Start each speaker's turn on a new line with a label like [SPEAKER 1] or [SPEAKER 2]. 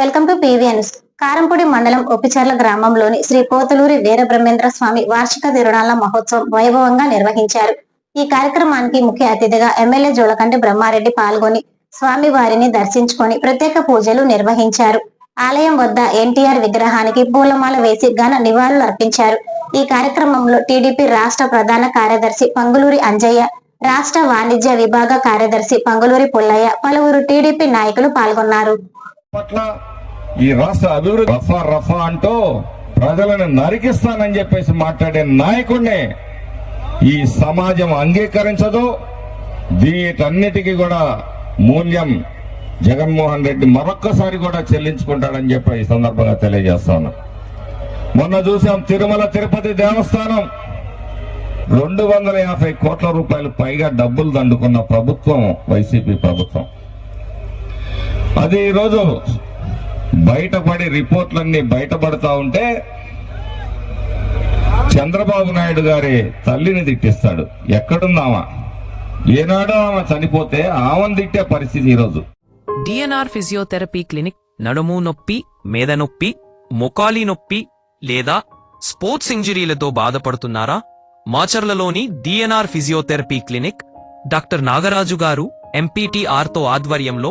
[SPEAKER 1] Welcome to PVNS Karampudi మండలం ఒప్పిచర్ల గ్రామంలోని శ్రీ పోతులూరి వీరబ్రహ్మేంద్ర స్వామి వార్షిక తిరుణాల మహోత్సవం వైభవంగా నిర్వహించారు. ఈ కార్యక్రమానికి ముఖ్య అతిథిగా ఎమ్మెల్యే జోలకంటి బ్రహ్మారెడ్డి పాల్గొని స్వామి వారిని దర్శించుకొని ప్రత్యేక పూజలు నిర్వహించారు. ఆలయం వద్ద ఎన్టీఆర్ విగ్రహానికి పూలమాల వేసి ఘన నివాళులు అర్పించారు. ఈ కార్యక్రమంలో టీడీపీ రాష్ట్ర ప్రధాన కార్యదర్శి పంగులూరి అంజయ్య రాష్ట్ర వాణిజ్య విభాగ కార్యదర్శి పంగులూరి పుల్లయ్య పలువురు టీడీపీ నాయకులు పాల్గొన్నారు.
[SPEAKER 2] పట్ల ఈ రాష్ట్ర అభివృద్ధి రఫా రఫా అంటూ ప్రజలను నరికిస్తానని చెప్పేసి మాట్లాడే నాయకుడిని ఈ సమాజం అంగీకరించదు. వీటన్నిటికీ కూడా మూల్యం జగన్మోహన్ రెడ్డి మరొక్కసారి కూడా చెల్లించుకుంటాడని చెప్పి ఈ సందర్భంగా తెలియజేస్తాను మొన్న చూసాం తిరుమల తిరుపతి దేవస్థానం. రెండు వందల యాభై కోట్ల రూపాయలు పైగా డబ్బులు దండుకున్న ప్రభుత్వం వైసీపీ ప్రభుత్వం. అది ఈరోజు బయటపడి రిపోర్ట్లన్నీ బయటపడతా ఉంటే చంద్రబాబు నాయుడు గారి తల్లిని తిట్టిస్తాడు. ఎక్కడుందామా ఏనాడో ఆమె చనిపోతే ఆమెను తిట్టే పరిస్థితి ఈరోజు.
[SPEAKER 3] డిఎన్ఆర్ ఫిజియోథెరపీ క్లినిక్ నడుము నొప్పి మేద నొప్పి మొకాలి నొప్పి లేదా స్పోర్ట్స్ ఇంజరీలతో బాధపడుతున్నారా? మాచర్లలోని DNR physiotherapy clinic doctor Nagaraju garu ఎంపీటీఆర్తో ఆధ్వర్యంలో